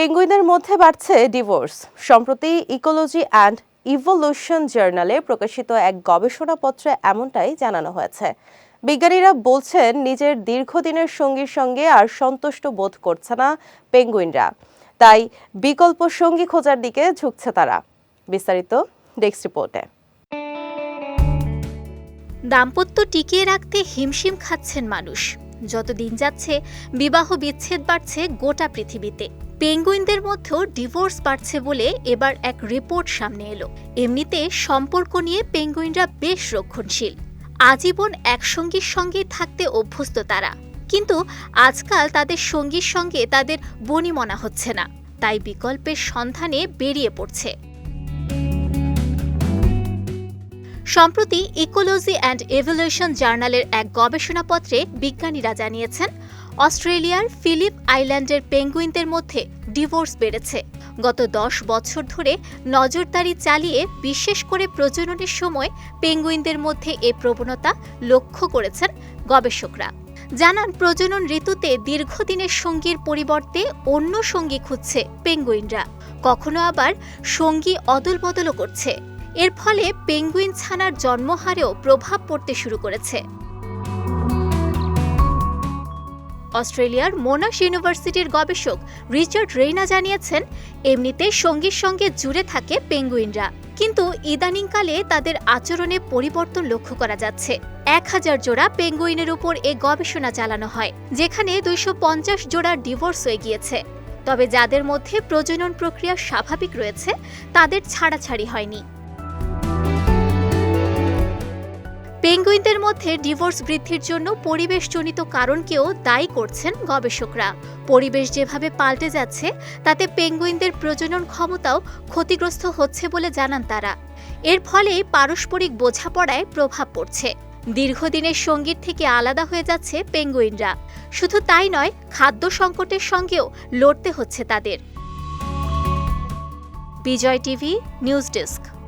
পেঙ্গুইনের মধ্যে বাড়ছে ডিভোর্স। সম্প্রতি ইকোলজি অ্যান্ড ইভলিউশন জার্নালে প্রকাশিত এক গবেষণাপত্রে এমনটাই জানানো হয়েছে। বিজ্ঞানীরা বলছেন, নিজের দীর্ঘদিনের সঙ্গীর সঙ্গে আর সন্তুষ্ট বোধ করছে না পেঙ্গুইনরা। তাই বিকল্প সঙ্গী খোঁজার দিকে ঝুঁকছে তারা। বিস্তারিত ডেস্ক রিপোর্টে। দাম্পত্য টিকিয়ে রাখতে হিমশিম খাচ্ছেন মানুষ। যত দিন যাচ্ছে, বিবাহ বিচ্ছেদ বাড়ছে গোটা পৃথিবীতে। পেঙ্গুইনদের মধ্যেও ডিভোর্স বাড়ছে বলে এবার এক রিপোর্ট সামনে এলো। এমনিতে সম্পর্ক নিয়ে পেঙ্গুইনরা বেশ রক্ষণশীল। আজীবন এক সঙ্গীর সঙ্গেই থাকতে অভ্যস্ত তারা। কিন্তু আজকাল তাদের সঙ্গীর সঙ্গে তাদের বনিমনা হচ্ছে না। তাই বিকল্পের সন্ধানে বেরিয়ে পড়ছে। সম্প্রতি ইকোলজি অ্যান্ড এভলিউশন জার্নালের এক গবেষণাপত্রে বিজ্ঞানীরা জানিয়েছেন অস্ট্রেলিয়ার ফিলিপ আইল্যান্ডের পেঙ্গুইনদের মধ্যে ডিভোর্স বেড়েছে। গত দশ বছর ধরে নজরদারি চালিয়ে বিশেষ করে প্রজননের সময় পেঙ্গুইনদের মধ্যে এ প্রবণতা লক্ষ্য করেছেন গবেষকরা। জানান, প্রজনন ঋতুতে দীর্ঘদিনের সঙ্গীর পরিবর্তে অন্য সঙ্গী খুঁজছে পেঙ্গুইনরা। কখনো আবার সঙ্গী অদল বদলও করছে। এর ফলে পেঙ্গুইন ছানার জন্মহারেও প্রভাব পড়তে শুরু করেছে। অস্ট্রেলিয়ার মোনাশ ইউনিভার্সিটির গবেষক রিচার্ড রেইনা জানিয়েছেন, এমনিতে সঙ্গীর সঙ্গে জুড়ে থাকে পেঙ্গুইনরা। কিন্তু ইদানিংকালে তাদের আচরণে পরিবর্তন লক্ষ্য করা যাচ্ছে। এক হাজার জোড়া পেঙ্গুইনের উপর এ গবেষণা চালানো হয়, যেখানে দুইশো পঞ্চাশ জোড়ার ডিভোর্স হয়ে গিয়েছে। তবে যাদের মধ্যে প্রজনন প্রক্রিয়া স্বাভাবিক রয়েছে, তাদের ছাড়াছাড়ি হয়নি। পেঙ্গুইনদের মধ্যে ডিভোর্স বৃদ্ধির জন্য পরিবেশজনিত কারণকেও দায়ী করছেন গবেষকরা। পরিবেশ যেভাবে পাল্টে যাচ্ছে, তাতে পেঙ্গুইনদের প্রজনন ক্ষমতাও ক্ষতিগ্রস্ত হচ্ছে বলে জানান তারা। এর ফলে পারস্পরিক বোঝাপড়ায় প্রভাব পড়ছে। দীর্ঘদিনের সঙ্গীর থেকে আলাদা হয়ে যাচ্ছে পেঙ্গুইনরা। শুধু তাই নয়, খাদ্য সংকটের সঙ্গেও লড়তে হচ্ছে তাদের। Bijoy TV, news desk.